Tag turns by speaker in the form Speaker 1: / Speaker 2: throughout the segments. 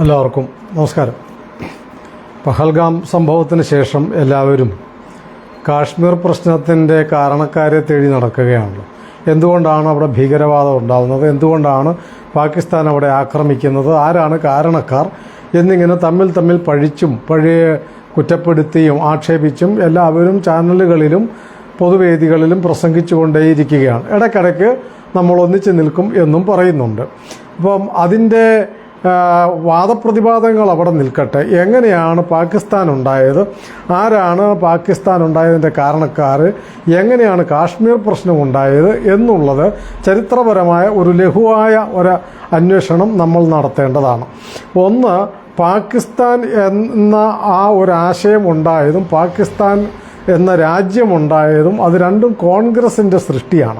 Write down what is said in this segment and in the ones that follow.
Speaker 1: എല്ലാവർക്കും നമസ്കാരം. പഹൽഗാം സംഭവത്തിന് ശേഷം എല്ലാവരും കാശ്മീർ പ്രശ്നത്തിന്റെ കാരണക്കാരെ തേടി നടക്കുകയാണല്ലോ. എന്തുകൊണ്ടാണ് അവിടെ ഭീകരവാദം ഉണ്ടാകുന്നത് എന്തുകൊണ്ടാണ് പാകിസ്ഥാൻ അവിടെ ആക്രമിക്കുന്നത്? ആരാണ് കാരണക്കാർ? എന്നിങ്ങനെ തമ്മിൽ തമ്മിൽ പഴിച്ചും പഴയ കുറ്റപ്പെടുത്തിയും ആക്ഷേപിച്ചും എല്ലാവരും ചാനലുകളിലും പൊതുവേദികളിലും പ്രസംഗിച്ചുകൊണ്ടേയിരിക്കുകയാണ്. ഇടയ്ക്കിടയ്ക്ക് നമ്മൾ ഒന്നിച്ചു നിൽക്കും എന്നും പറയുന്നുണ്ട്. അപ്പം അതിന്റെ വാദപ്രതിവാദങ്ങൾ അവിടെ നിൽക്കട്ടെ. എങ്ങനെയാണ് പാകിസ്ഥാൻ ഉണ്ടായത്? ആരാണ് പാകിസ്ഥാൻ ഉണ്ടായതിന്റെ കാരണക്കാർ? എങ്ങനെയാണ് കാശ്മീർ പ്രശ്നം ഉണ്ടായത്? എന്നുള്ളത് ചരിത്രപരമായ ഒരു ലഘുവായ ഒരു അന്വേഷണം നമ്മൾ നടത്തേണ്ടതാണ്. ഒന്ന് പാകിസ്ഥാൻ എന്ന ആ ഒരു ആശയം ഉണ്ടായതും പാകിസ്ഥാൻ എന്ന രാജ്യമുണ്ടായതും അത് രണ്ടും കോൺഗ്രസിന്റെ സൃഷ്ടിയാണ്.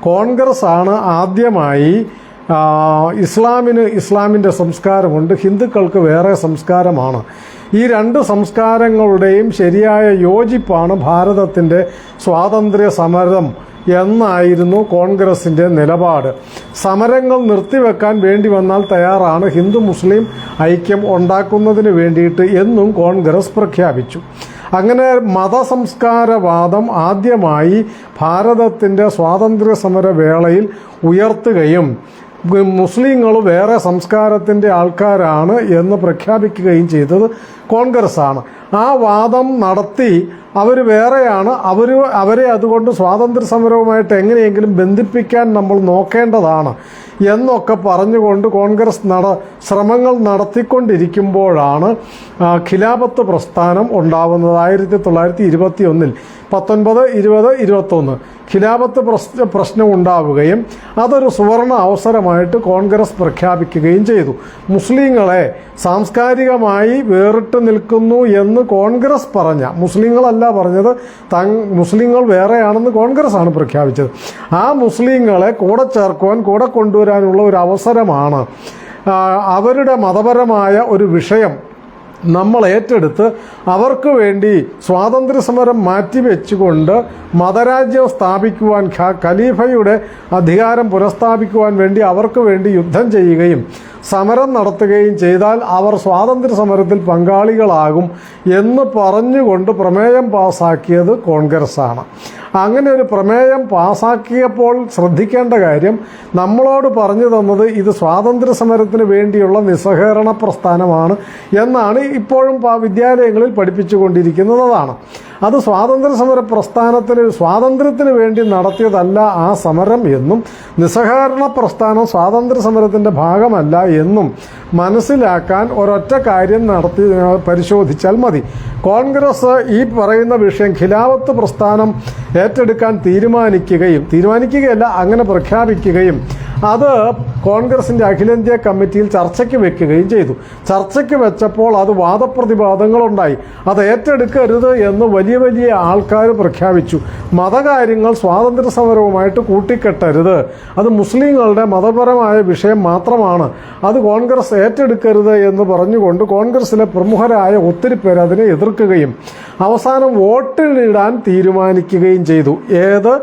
Speaker 1: കോൺഗ്രസ് ആണ് ആദ്യമായി ഇസ്ലാമിന് ഇസ്ലാമിന്റെ സംസ്കാരമുണ്ട്. ഹിന്ദുക്കൾക്ക് വേറെ സംസ്കാരമാണ്. ഈ രണ്ട് സംസ്കാരങ്ങളുടെയും ശരിയായ യോജിപ്പാണ് ഭാരതത്തിന്റെ സ്വാതന്ത്ര്യ സമരം എന്നായിരുന്നു കോൺഗ്രസിന്റെ നിലപാട്. സമരങ്ങൾ നിർത്തിവെക്കാൻ വേണ്ടി വന്നാൽ തയ്യാറാണ് ഹിന്ദു മുസ്ലിം ഐക്യം ഉണ്ടാക്കുന്നതിന് വേണ്ടിയിട്ട് എന്നും കോൺഗ്രസ് പ്രഖ്യാപിച്ചു. അങ്ങനെ മതസംസ്കാരവാദം ആദ്യമായി ഭാരതത്തിന്റെ സ്വാതന്ത്ര്യ സമര വേളയിൽ ഉയർത്തുകയും മുസ്ലിങ്ങൾ വേറെ സംസ്കാരത്തിന്റെ ആൾക്കാരാണ് എന്ന് പ്രഖ്യാപിക്കുകയും ചെയ്തത് കോൺഗ്രസ്സാണ്. ആ വാദം നടത്തി അവർ വേറെയാണ്. അവർ അവരെ അതുകൊണ്ട് സ്വാതന്ത്ര്യ സമരവുമായിട്ട് എങ്ങനെയെങ്കിലും ബന്ധിപ്പിക്കാൻ നമ്മൾ നോക്കേണ്ടതാണ് എന്നൊക്കെ പറഞ്ഞുകൊണ്ട് കോൺഗ്രസ് നട ശ്രമങ്ങൾ നടത്തിക്കൊണ്ടിരിക്കുമ്പോഴാണ് ഖിലാഫത്ത് പ്രസ്ഥാനം ഉണ്ടാവുന്നത് ആയിരത്തി തൊള്ളായിരത്തി ഇരുപത്തി ഒന്നിൽ പത്തൊൻപത് ഇരുപത് ഇരുപത്തൊന്ന്. ഖിലാഫത്ത് പ്രശ്ന പ്രശ്നം ഉണ്ടാവുകയും അതൊരു സുവർണ അവസരമായിട്ട് കോൺഗ്രസ് പ്രഖ്യാപിക്കുകയും ചെയ്തു. മുസ്ലിങ്ങളെ സാംസ്കാരികമായി വേറിട്ട് നിൽക്കുന്നു എന്ന് കോൺഗ്രസ് പറഞ്ഞ മുസ്ലിങ്ങളല്ല പറഞ്ഞത് തങ് മുസ്ലിങ്ങൾ വേറെയാണെന്ന് കോൺഗ്രസ് ആണ് പ്രഖ്യാപിച്ചത്. ആ മുസ്ലിങ്ങളെ കൂടെ ചേർക്കുവാൻ കൂടെ കൊണ്ടുവരാനുള്ള ഒരു അവസരമാണ് അവരുടെ മതപരമായ ഒരു വിഷയം നമ്മൾ ഏറ്റെടുത്ത് അവർക്ക് വേണ്ടി സ്വാതന്ത്ര്യ സമരം മാറ്റിവെച്ചുകൊണ്ട് മതരാജ്യം സ്ഥാപിക്കുവാൻ ഖലീഫയുടെ അധികാരം പുനഃസ്ഥാപിക്കുവാൻ വേണ്ടി അവർക്ക് വേണ്ടി യുദ്ധം ചെയ്യുകയും സമരം നടത്തുകയും ചെയ്താൽ അവർ സ്വാതന്ത്ര്യ സമരത്തിൽ പങ്കാളികളാകും എന്ന് പറഞ്ഞുകൊണ്ട് പ്രമേയം പാസാക്കിയത് കോൺഗ്രസ്സാണ്. അങ്ങനെ ഒരു പ്രമേയം പാസാക്കിയപ്പോൾ ശ്രദ്ധിക്കേണ്ട കാര്യം നമ്മളോട് പറഞ്ഞു തന്നത് ഇത് സ്വാതന്ത്ര്യ സമരത്തിന് വേണ്ടിയുള്ള നിസ്സഹകരണ പ്രസ്ഥാനമാണ് എന്നാണ് ഇപ്പോഴും വിദ്യാലയങ്ങളിൽ പഠിപ്പിച്ചുകൊണ്ടിരിക്കുന്നതാണ്. അത് സ്വാതന്ത്ര്യ സമര പ്രസ്ഥാനത്തിന് സ്വാതന്ത്ര്യത്തിന് വേണ്ടി നടത്തിയതല്ല ആ സമരം എന്നും നിസ്സഹകരണ പ്രസ്ഥാനം സ്വാതന്ത്ര്യ സമരത്തിന്റെ ഭാഗമല്ല എന്നും മനസ്സിലാക്കാൻ ഒരൊറ്റ കാര്യം നടത്തി പരിശോധിച്ചാൽ മതി. കോൺഗ്രസ് ഈ പറയുന്ന വിഷയം ഖിലാവത്ത് പ്രസ്ഥാനം ഏറ്റെടുക്കാൻ തീരുമാനിക്കുകയും തീരുമാനിക്കുകയല്ല അങ്ങനെ പ്രഖ്യാപിക്കുകയും അത് കോൺഗ്രസിന്റെ അഖിലേന്ത്യാ കമ്മിറ്റിയിൽ ചർച്ചയ്ക്ക് വെക്കുകയും ചെയ്തു. ചർച്ചയ്ക്ക് വെച്ചപ്പോൾ അത് വാദപ്രതിവാദങ്ങളുണ്ടായി. അത് ഏറ്റെടുക്കരുത് എന്ന് വലിയ വലിയ ആൾക്കാർ പ്രഖ്യാപിച്ചു. മതകാര്യങ്ങൾ സ്വാതന്ത്ര്യ സമരവുമായിട്ട് കൂട്ടിക്കെട്ടരുത്. അത് മുസ്ലിങ്ങളുടെ മതപരമായ വിഷയം മാത്രമാണ്. അത് കോൺഗ്രസ് ഏറ്റെടുക്കരുത് എന്ന് പറഞ്ഞുകൊണ്ട് കോൺഗ്രസിലെ പ്രമുഖരായ ഒത്തിരി പേർ അതിനെ എതിർക്കുകയും അവസാനം വോട്ടിലിടാൻ തീരുമാനിക്കുകയും ചെയ്തു. ഏത്?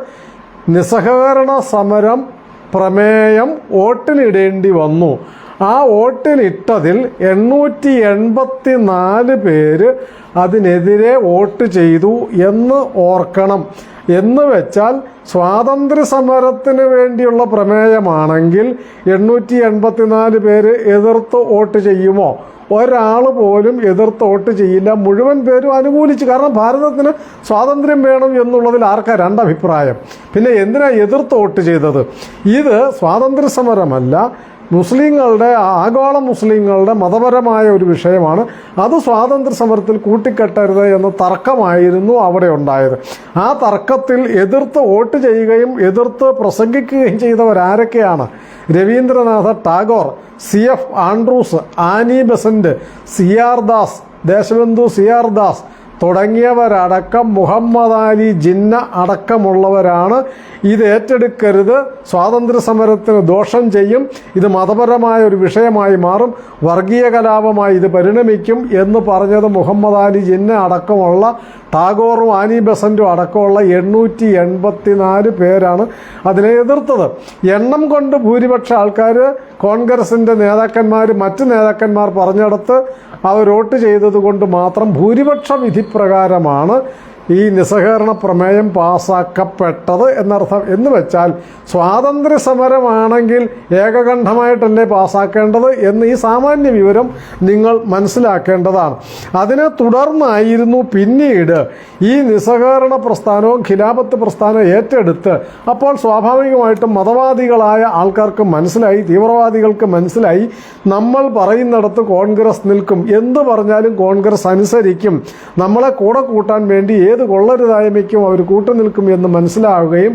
Speaker 1: നിസ്സഹകരണ സമരം പ്രമേയം വോട്ടിലിടേണ്ടി വന്നു. ആ വോട്ടിലിട്ടതിൽ എണ്ണൂറ്റി എൺപത്തി നാല് പേര് അതിനെതിരെ വോട്ട് ചെയ്തു എന്ന് ഓർക്കണം. എന്ന് വെച്ചാൽ സ്വാതന്ത്ര്യ സമരത്തിന് വേണ്ടിയുള്ള പ്രമേയമാണെങ്കിൽ എണ്ണൂറ്റി എൺപത്തിനാല് പേര് എതിർത്ത് വോട്ട് ചെയ്യുമോ? ഒരാൾ പോലും എതിർത്തോട്ട് ചെയ്യില്ല. മുഴുവൻ പേരും അനുകൂലിച്ച് കാരണം ഭാരതത്തിന് സ്വാതന്ത്ര്യം വേണം എന്നുള്ളതിൽ ആർക്കാ രണ്ടഭിപ്രായം? പിന്നെ എന്തിനാ എതിർത്തോട്ട് ചെയ്തത്? ഇത് സ്വാതന്ത്ര്യ സമരമല്ല മുസ്ലിങ്ങളുടെ ആഗോള മുസ്ലിങ്ങളുടെ മതപരമായ ഒരു വിഷയമാണ്. അത് സ്വാതന്ത്ര്യ സമരത്തിൽ കൂട്ടിക്കെട്ടരുത് എന്ന തർക്കമായിരുന്നു അവിടെ ഉണ്ടായത്. ആ തർക്കത്തിൽ എതിർത്ത് വോട്ട് ചെയ്യുകയും എതിർത്ത് പ്രസംഗിക്കുകയും ചെയ്തവരാരൊക്കെയാണ്? Rabindranath Tagore C F Andrews Annie Besant C R Das Deshbandhu C R Das തുടങ്ങിയവരടക്കം Muhammad Ali Jinnah അടക്കമുള്ളവരാണ്. ഇത് ഏറ്റെടുക്കരുത്. സ്വാതന്ത്ര്യ സമരത്തിന് ദോഷം ചെയ്യും. ഇത് മതപരമായ ഒരു വിഷയമായി മാറും. വർഗീയ കലാപമായി ഇത് പരിണമിക്കും എന്ന് പറഞ്ഞത് മുഹമ്മദ് അലി ജിന്ന അടക്കമുള്ള ടാഗോറും ആനി ബസന്റും അടക്കമുള്ള എണ്ണൂറ്റി എൺപത്തിനാല് പേരാണ് അതിനെ എതിർത്തത്. എണ്ണം കൊണ്ട് ഭൂരിപക്ഷ ആൾക്കാർ കോൺഗ്രസിന്റെ നേതാക്കന്മാർ മറ്റ് നേതാക്കന്മാർ പറഞ്ഞിടത്ത് അവർ വോട്ട് ചെയ്തതുകൊണ്ട് മാത്രം ഭൂരിപക്ഷ വിധിപ്രകാരമാണ് ഈ നിസ്സഹകരണ പ്രമേയം പാസ്സാക്കപ്പെട്ടത് എന്നർത്ഥം എന്ന് വെച്ചാൽ സ്വാതന്ത്ര്യ സമരമാണെങ്കിൽ ഏകകണ്ഠമായിട്ടല്ലേ പാസ്സാക്കേണ്ടത് എന്ന് ഈ സാമാന്യ വിവരം നിങ്ങൾ മനസ്സിലാക്കേണ്ടതാണ്. അതിനെ തുടർന്നായിരുന്നു പിന്നീട് ഈ നിസ്സഹകരണ പ്രസ്ഥാനവും ഖിലാഫത്ത് പ്രസ്ഥാനവും ഏറ്റെടുത്ത് അപ്പോൾ സ്വാഭാവികമായിട്ടും മതവാദികളായ ആൾക്കാർക്ക് മനസ്സിലായി തീവ്രവാദികൾക്ക് മനസ്സിലായി നമ്മൾ പറയുന്നിടത്ത് കോൺഗ്രസ് നിൽക്കും. എന്ത് പറഞ്ഞാലും കോൺഗ്രസ് അനുസരിക്കും. നമ്മളെ കൂടെ കൂട്ടാൻ വേണ്ടി ഏത് കൊള്ളരുതായ്മയ്ക്കും അവർ കൂട്ടുനിൽക്കും എന്ന് മനസ്സിലാവുകയും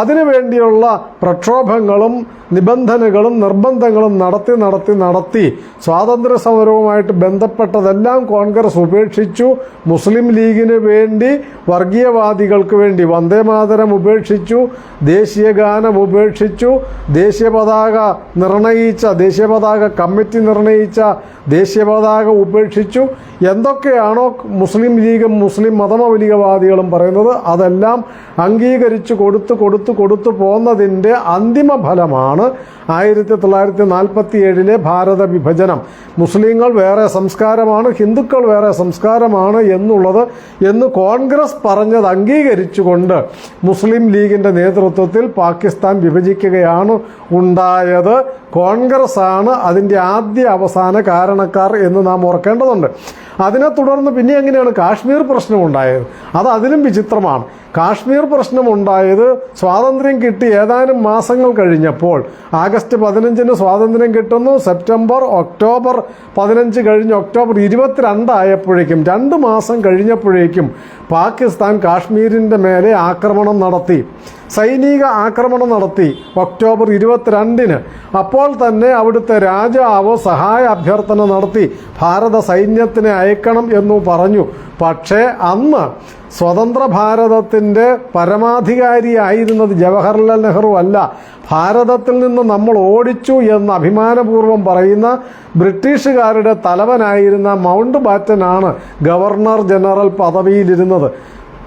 Speaker 1: അതിനുവേണ്ടിയുള്ള പ്രക്ഷോഭങ്ങളും നിബന്ധനകളും നിർബന്ധങ്ങളും നടത്തി നടത്തി നടത്തി സ്വാതന്ത്ര്യ സമരവുമായിട്ട് ബന്ധപ്പെട്ടതെല്ലാം കോൺഗ്രസ് ഉപേക്ഷിച്ചു. മുസ്ലിം ലീഗിന് വേണ്ടി വർഗീയവാദികൾക്ക് വേണ്ടി വന്ദേമാതരം ഉപേക്ഷിച്ചു ദേശീയഗാനം ഉപേക്ഷിച്ചു ദേശീയ പതാക നിർണയിച്ച ദേശീയ പതാക കമ്മിറ്റി നിർണയിച്ച ദേശീയ പതാക ഉപേക്ഷിച്ചു. എന്തൊക്കെയാണോ മുസ്ലിം ലീഗും മുസ്ലിം മതമൗലികവാദികളും പറയുന്നത് അതെല്ലാം അംഗീകരിച്ചു കൊടുത്തു കൊടുത്തു കൊടുത്തു പോന്നതിന്റെ അന്തിമ ഫലമാണ് ആയിരത്തി തൊള്ളായിരത്തി നാൽപ്പത്തി ഏഴിലെ ഭാരത വിഭജനം. മുസ്ലിങ്ങൾ വേറെ സംസ്കാരമാണ് ഹിന്ദുക്കൾ വേറെ സംസ്കാരമാണ് എന്നുള്ളത് എന്ന് കോൺഗ്രസ് പറഞ്ഞത് അംഗീകരിച്ചുകൊണ്ട് മുസ്ലിം ലീഗിന്റെ നേതൃത്വത്തിൽ പാകിസ്ഥാൻ വിഭജിക്കുകയാണ് ഉണ്ടായത്. കോൺഗ്രസ് ആണ് അതിന്റെ ആദ്യ അവസാന കാരണക്കാർ എന്ന് നാം ഓർക്കേണ്ടതുണ്ട്. അതിനെ തുടർന്ന് പിന്നെ എങ്ങനെയാണ്? കാശ്മീർ പ്രശ്നം ഉണ്ടായത്. അത് അതിലും വിചിത്രമാണ്. കാശ്മീർ പ്രശ്നം ഉണ്ടായത് സ്വാതന്ത്ര്യം കിട്ടി ഏതാനും മാസങ്ങൾ കഴിഞ്ഞപ്പോൾ. ആഗസ്റ്റ് പതിനഞ്ചിന് സ്വാതന്ത്ര്യം കിട്ടുന്നു. സെപ്റ്റംബർ ഒക്ടോബർ പതിനഞ്ച് കഴിഞ്ഞ് ഒക്ടോബർ ഇരുപത്തിരണ്ടായപ്പോഴേക്കും രണ്ട് മാസം കഴിഞ്ഞപ്പോഴേക്കും പാകിസ്ഥാൻ കാശ്മീരിന്റെ മേലെ ആക്രമണം നടത്തി. സൈനിക ആക്രമണം നടത്തി ഒക്ടോബർ ഇരുപത്തിരണ്ടിന്. അപ്പോൾ തന്നെ അവിടുത്തെ രാജാവ് സഹായ അഭ്യർത്ഥന നടത്തി ഭാരത സൈന്യത്തിനെ അയക്കണം എന്നു പറഞ്ഞു. പക്ഷേ അന്ന് സ്വതന്ത്ര ഭാരതത്തിന്റെ പരമാധികാരിയായിരുന്നത് ജവഹർലാൽ നെഹ്റു അല്ല. ഭാരതത്തിൽ നിന്ന് നമ്മൾ ഓടിച്ചു എന്ന് അഭിമാനപൂർവം പറയുന്ന ബ്രിട്ടീഷുകാരുടെ തലവനായിരുന്ന മൗണ്ട് ബാറ്റനാണ് ഗവർണർ ജനറൽ പദവിയിലിരുന്നത്.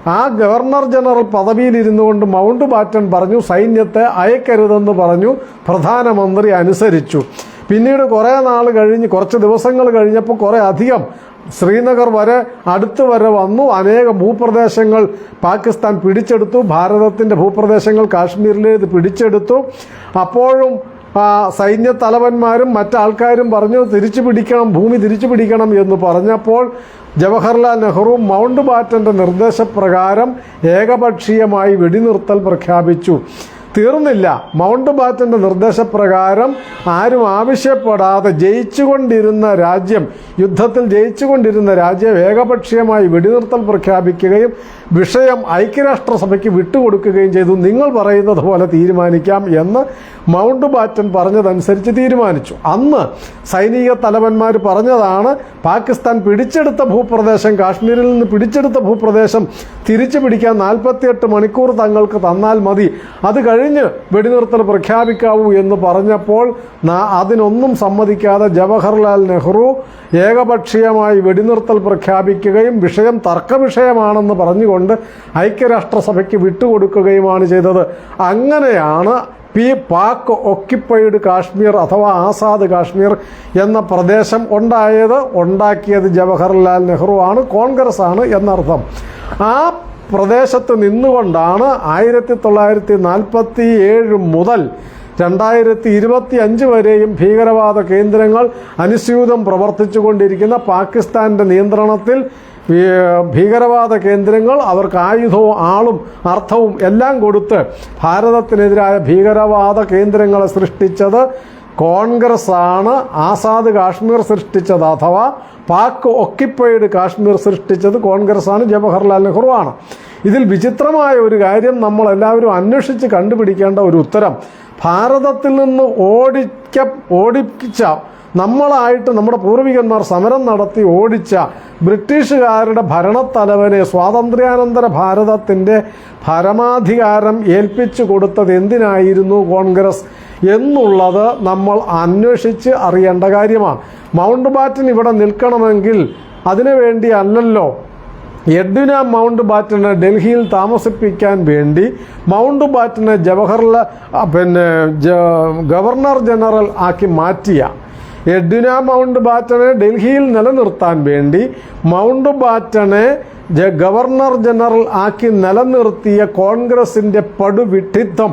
Speaker 1: ആ ഗവർണർ ജനറൽ പദവിയിലിരുന്നു കൊണ്ട് മൗണ്ട് ബാറ്റൻ പറഞ്ഞു സൈന്യത്തെ അയക്കരുതെന്ന് പറഞ്ഞു പ്രധാനമന്ത്രി അനുസരിച്ചു. പിന്നീട് കുറേ നാൾ കഴിഞ്ഞ് കുറച്ച് ദിവസങ്ങൾ കഴിഞ്ഞപ്പോൾ കുറേ അധികം ശ്രീനഗർ വരെ അടുത്ത് വരെ വന്നു. അനേക ഭൂപ്രദേശങ്ങൾ പാകിസ്ഥാൻ പിടിച്ചെടുത്തു. ഭാരതത്തിന്റെ ഭൂപ്രദേശങ്ങൾ കാശ്മീരിലേത് പിടിച്ചെടുത്തു. അപ്പോഴും സൈന്യത്തലവന്മാരും സൈന്യ തലവന്മാരും മറ്റാൾക്കാരും പറഞ്ഞു തിരിച്ചു പിടിക്കണം ഭൂമി തിരിച്ചു പിടിക്കണം എന്ന് പറഞ്ഞപ്പോൾ ജവഹർലാൽ നെഹ്റു മൗണ്ട് ബാറ്റന്റെ നിർദ്ദേശപ്രകാരം ഏകപക്ഷീയമായി വെടിനിർത്തൽ പ്രഖ്യാപിച്ചു. തീർന്നില്ല. മൗണ്ട് ബാറ്റന്റെ നിർദ്ദേശപ്രകാരം ആരും ആവശ്യപ്പെടാതെ ജയിച്ചുകൊണ്ടിരുന്ന രാജ്യം യുദ്ധത്തിൽ ജയിച്ചുകൊണ്ടിരുന്ന രാജ്യം ഏകപക്ഷീയമായി വെടിനിർത്തൽ പ്രഖ്യാപിക്കുകയും വിഷയം ഐക്യരാഷ്ട്രസഭയ്ക്ക് വിട്ടുകൊടുക്കുകയും ചെയ്തു. നിങ്ങൾ പറയുന്നത് പോലെ തീരുമാനിക്കാം എന്ന് മൗണ്ട് ബാറ്റൻ പറഞ്ഞതനുസരിച്ച് തീരുമാനിച്ചു. അന്ന് സൈനിക തലവന്മാർ പറഞ്ഞതാണ് പാകിസ്ഥാൻ പിടിച്ചെടുത്ത ഭൂപ്രദേശം കാശ്മീരിൽ നിന്ന് പിടിച്ചെടുത്ത ഭൂപ്രദേശം തിരിച്ചു പിടിക്കാൻ നാൽപ്പത്തിയെട്ട് മണിക്കൂർ തങ്ങൾക്ക് തന്നാൽ മതി. അത് വെടിനിർത്തൽ പ്രഖ്യാപിക്കാവൂ എന്ന് പറഞ്ഞപ്പോൾ അതിനൊന്നും സമ്മതിക്കാതെ ജവഹർലാൽ നെഹ്റു ഏകപക്ഷീയമായി വെടിനിർത്തൽ പ്രഖ്യാപിക്കുകയും വിഷയം തർക്കവിഷയമാണെന്ന് പറഞ്ഞുകൊണ്ട് ഐക്യരാഷ്ട്രസഭയ്ക്ക് വിട്ടുകൊടുക്കുകയുമാണ് ചെയ്തത്. അങ്ങനെയാണ് പി പാക് ഒക്കിപ്പൈഡ് കാശ്മീർ അഥവാ ആസാദ് കാശ്മീർ എന്ന പ്രദേശം ഉണ്ടായത്. ഉണ്ടാക്കിയത് ജവഹർലാൽ നെഹ്റു ആണ് കോൺഗ്രസ് ആണ് എന്നർത്ഥം. ആ പ്രദേശത്ത് നിന്നുകൊണ്ടാണ് ആയിരത്തി തൊള്ളായിരത്തി നാൽപ്പത്തി ഏഴ് മുതൽ രണ്ടായിരത്തി ഇരുപത്തി അഞ്ച് വരെയും ഭീകരവാദ കേന്ദ്രങ്ങൾ അനുസ്യൂതം പ്രവർത്തിച്ചുകൊണ്ടിരിക്കുന്ന പാകിസ്ഥാന്റെ നിയന്ത്രണത്തിൽ ഭീകരവാദ കേന്ദ്രങ്ങൾ അവർക്ക് ആയുധവും ആളും അർത്ഥവും എല്ലാം കൊടുത്ത് ഭാരതത്തിനെതിരായ ഭീകരവാദ കേന്ദ്രങ്ങളെ സൃഷ്ടിച്ചത് കോൺഗ്രസ് ആണ് ആസാദ് കാശ്മീർ സൃഷ്ടിച്ചത് അഥവാ പാക് ഒക്കിപ്പൈഡ് കാശ്മീർ സൃഷ്ടിച്ചത് കോൺഗ്രസ് ആണ് ജവഹർലാൽ നെഹ്റു ആണ്. ഇതിൽ വിചിത്രമായ ഒരു കാര്യം നമ്മൾ എല്ലാവരും അന്വേഷിച്ച് കണ്ടുപിടിക്കേണ്ട ഒരു ഉത്തരം. ഭാരതത്തിൽ നിന്ന് ഓടിക്ക ഓടിച്ച നമ്മളായിട്ട് നമ്മുടെ പൂർവികന്മാർ സമരം നടത്തി ഓടിച്ച ബ്രിട്ടീഷുകാരുടെ ഭരണത്തലവനെ സ്വാതന്ത്ര്യാനന്തര ഭാരതത്തിന്റെ പരമാധികാരം ഏൽപ്പിച്ചു കൊടുത്തത് എന്തിനായിരുന്നു കോൺഗ്രസ്? എന്നുള്ളത് നമ്മൾ അന്വേഷിച്ച് അറിയേണ്ട കാര്യമാണ്. മൗണ്ട് ബാറ്റൻ ഇവിടെ നിൽക്കണമെങ്കിൽ അതിനുവേണ്ടി അല്ലല്ലോ എഡ്വിന മൗണ്ട് ബാറ്റനെ ഡൽഹിയിൽ താമസിപ്പിക്കാൻ വേണ്ടി മൗണ്ട് ബാറ്റനെ ജവഹർലാൽ പിന്നെ ഗവർണർ ജനറൽ ആക്കി മാറ്റിയ. എഡ്വിന മൗണ്ട് ബാറ്റനെ ഡൽഹിയിൽ നിലനിർത്താൻ വേണ്ടി മൗണ്ട് ബാറ്റനെ ഗവർണർ ജനറൽ ആക്കി നിലനിർത്തിയ കോൺഗ്രസിന്റെ പടുവിട്ടിത്തം.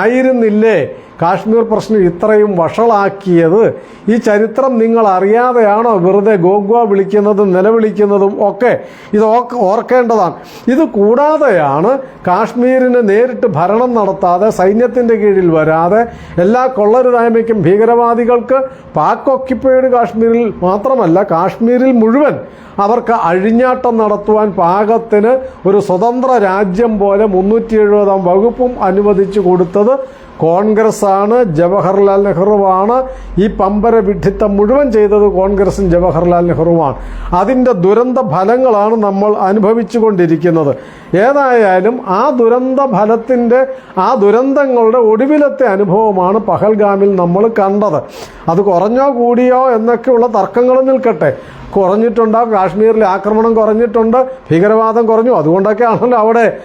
Speaker 1: ആയിരുന്നില്ലേ? കാശ്മീർ പ്രശ്നം ഇത്രയും വഷളാക്കിയത് ഈ ചരിത്രം നിങ്ങൾ അറിയാതെയാണോ വെറുതെ ഗോഗ്വ വിളിക്കുന്നതും നിലവിളിക്കുന്നതും ഒക്കെ? ഇത് ഓർക്കേണ്ടതാണ്. ഇത് കൂടാതെയാണ് കാശ്മീരിന് നേരിട്ട് ഭരണം നടത്താതെ സൈന്യത്തിന്റെ കീഴിൽ വരാതെ എല്ലാ കൊള്ളരുതായ്മയ്ക്കും ഭീകരവാദികൾക്ക് പാക് ഒക്കിപ്പേഡ് കാശ്മീരിൽ മാത്രമല്ല കാശ്മീരിൽ മുഴുവൻ അവർക്ക് അഴിഞ്ഞാട്ടം നടത്തുവാൻ പാകത്തിന് ഒരു സ്വതന്ത്ര രാജ്യം പോലെ മുന്നൂറ്റി എഴുപതാം വകുപ്പും അനുവദിച്ചു കൊടുത്തത് കോൺഗ്രസ് ആണ് ജവഹർലാൽ നെഹ്റുവാണ്. ഈ പമ്പര വിഡ്ഢിത്തം മുഴുവൻ ചെയ്തത് കോൺഗ്രസും ജവഹർലാൽ നെഹ്റുവാണ്. അതിന്റെ ദുരന്ത ഫലങ്ങളാണ് നമ്മൾ അനുഭവിച്ചു കൊണ്ടിരിക്കുന്നത് ഏതായാലും ആ ദുരന്ത ഫലത്തിന്റെ ആ ദുരന്തങ്ങളുടെ ഒടുവിലത്തെ അനുഭവമാണ് പഹൽഗാമിൽ നമ്മൾ കണ്ടത്. അത് കുറഞ്ഞോ കൂടിയോ എന്നൊക്കെയുള്ള തർക്കങ്ങൾ നിൽക്കട്ടെ. കുറഞ്ഞിട്ടുണ്ടാകും കാശ്മീരിൽ ആക്രമണം കുറഞ്ഞിട്ടുണ്ട്. ഭീകരവാദം കുറഞ്ഞു. അതുകൊണ്ടൊക്കെയാണല്ലോ അവിടെ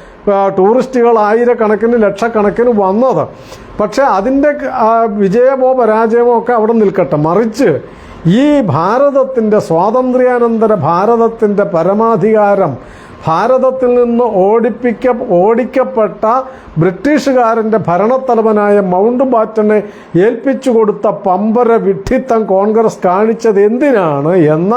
Speaker 1: ടൂറിസ്റ്റുകൾ ആയിരക്കണക്കിന് ലക്ഷക്കണക്കിന് വന്നത്. പക്ഷേ അതിന്റെ വിജയമോ പരാജയമോ ഒക്കെ അവിടെ നിൽക്കട്ടെ. മറിച്ച് ഈ ഭാരതത്തിന്റെ സ്വാതന്ത്ര്യാനന്തര ഭാരതത്തിന്റെ പരമാധികാരം ഭാരതത്തിൽ നിന്ന് ഓടിപ്പിക്ക ഓടിക്കപ്പെട്ട ബ്രിട്ടീഷുകാരന്റെ ഭരണത്തലവനായ മൗണ്ട് ബാറ്റനെ ഏൽപ്പിച്ചു കൊടുത്ത പമ്പര വിഡ്ഢിത്തം കോൺഗ്രസ് കാണിച്ചത് എന്തിനാണ് എന്ന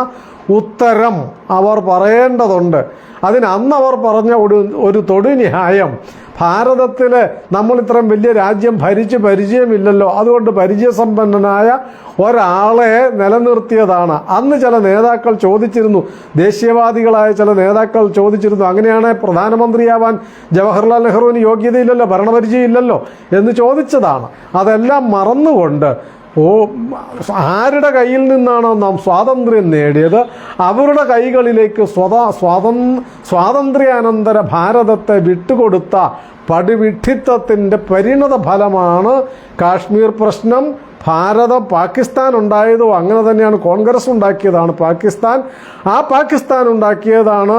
Speaker 1: ഉത്തരം അവർ പറയേണ്ടതുണ്ട്. അതിന് അന്ന് അവർ പറഞ്ഞ ഒരു ഒരു തൊടുന്യായം. ഭാരതത്തിൽ നമ്മൾ ഇത്രയും വലിയ രാജ്യം ഭരിച്ച് പരിചയമില്ലല്ലോ. അതുകൊണ്ട് പരിചയസമ്പന്നനായ ഒരാളെ നിലനിർത്തിയതാണ്. അന്ന് ചില നേതാക്കൾ ചോദിച്ചിരുന്നു. ദേശീയവാദികളായ ചില നേതാക്കൾ ചോദിച്ചിരുന്നു. അങ്ങനെയാണ് പ്രധാനമന്ത്രിയാവാൻ ജവഹർലാൽ നെഹ്റുവിന് യോഗ്യതയില്ലല്ലോ ഭരണപരിചയമില്ലല്ലോ എന്ന് ചോദിച്ചതാണ്. അതെല്ലാം മറന്നുകൊണ്ട് ഓ ആരുടെ കയ്യിൽ നിന്നാണോ നാം സ്വാതന്ത്ര്യം നേടിയത്? അവരുടെ കൈകളിലേക്ക് സ്വതാ സ്വാതം സ്വാതന്ത്ര്യാനന്തര ഭാരതത്തെ വിട്ടുകൊടുത്ത പടുവിഡ്ഢിത്തത്തിന്റെ പരിണത ഫലമാണ് കാശ്മീർ പ്രശ്നം. ഭാരത പാകിസ്ഥാൻ ഉണ്ടായതോ അങ്ങനെ തന്നെയാണ് കോൺഗ്രസ് ഉണ്ടാക്കിയതാണ് പാകിസ്ഥാൻ. ആ പാകിസ്ഥാൻ ഉണ്ടാക്കിയതാണ്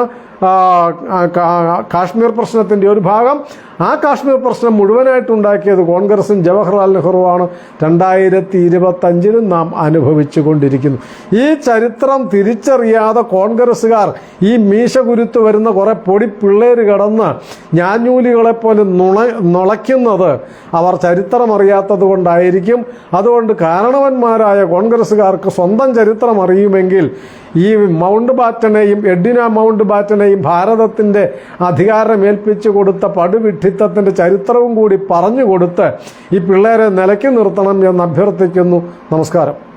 Speaker 1: കാശ്മീർ പ്രശ്നത്തിന്റെ ഒരു ഭാഗം. ആ കാശ്മീർ പ്രശ്നം മുഴുവനായിട്ട് ഉണ്ടാക്കിയത് കോൺഗ്രസും ജവഹർലാൽ നെഹ്റുവാണ്. രണ്ടായിരത്തി ഇരുപത്തഞ്ചിലും നാം അനുഭവിച്ചു കൊണ്ടിരിക്കുന്നു ഈ ചരിത്രം തിരിച്ചറിയാതെ കോൺഗ്രസ്സുകാർ ഈ മീശ കുരുത്ത് വരുന്ന കുറേ പൊടി പിള്ളേർ കടന്ന് ഞാഞ്ഞൂലികളെപ്പോലെ നുണ നുളയ്ക്കുന്നത് അവർ ചരിത്രം അറിയാത്തത് കൊണ്ടായിരിക്കും. അതുകൊണ്ട് കാരണവന്മാരായ കോൺഗ്രസ്സുകാർക്ക് സ്വന്തം ചരിത്രം അറിയുമെങ്കിൽ ഈ മൗണ്ട് ബാറ്റനെയും എഡിന മൗണ്ട് ബാറ്റനെയും ഭാരതത്തിന്റെ അധികാരം ഏൽപ്പിച്ചു കൊടുത്ത പടുവിഡ്ഢിത്തത്തിന്റെ ചരിത്രവും കൂടി പറഞ്ഞു കൊടുത്ത് ഈ പിള്ളേരെ നിലയ്ക്ക് നിർത്തണം എന്ന് അഭ്യർത്ഥിക്കുന്നു. നമസ്കാരം.